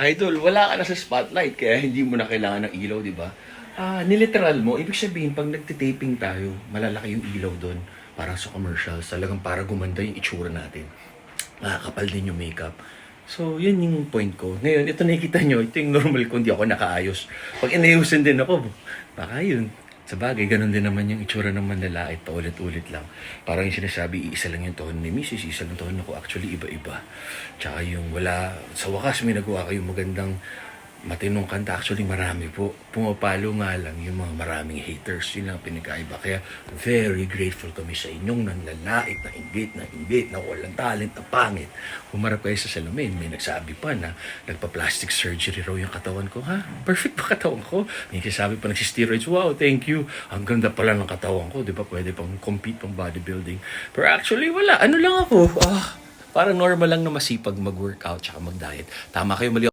Idol, wala ka na sa spotlight, kaya hindi mo na kailangan ng ilaw, di ba? Ah, niliteral mo, ibig sabihin, pag nagtitaping tayo, malalaki yung ilaw doon. Parang sa commercials, talagang para gumanda yung itsura natin. Nakakapal din yung makeup. So, yun yung point ko. Ngayon, ito nakikita nyo, ito yung normal ko, hindi ako nakaayos. Pag inayusin din ako, baka yun. Sa bagay, ganun din naman yung itsura ng manlalait, paulit-ulit lang. Parang yung sinasabi, isa lang yung tono ni Mrs., isa lang tono ko. Actually, iba-iba. Tsaka yung wala, sa wakas may nagawa kayong magandang matinong kanta. Actually, marami po. Pumapalo nga lang yung mga maraming haters. Yun lang ang pinagkaiba. Kaya, very grateful kami sa inyong nanlalait na inggit, na inggit, na walang talent, na pangit. Humarap kayo sa salamin. May nagsabi pa na nagpa-plastic surgery raw yung katawan ko. Ha? Perfect ba katawan ko? May nagsasabi pa nagsisteroids. Wow, thank you. Ang ganda pala ng katawan ko. Di ba? Pwede pang compete pang bodybuilding. Pero actually, wala. Ano lang ako? Ah, parang normal lang na masipag mag-workout tsaka mag-diet. Tama kayo mali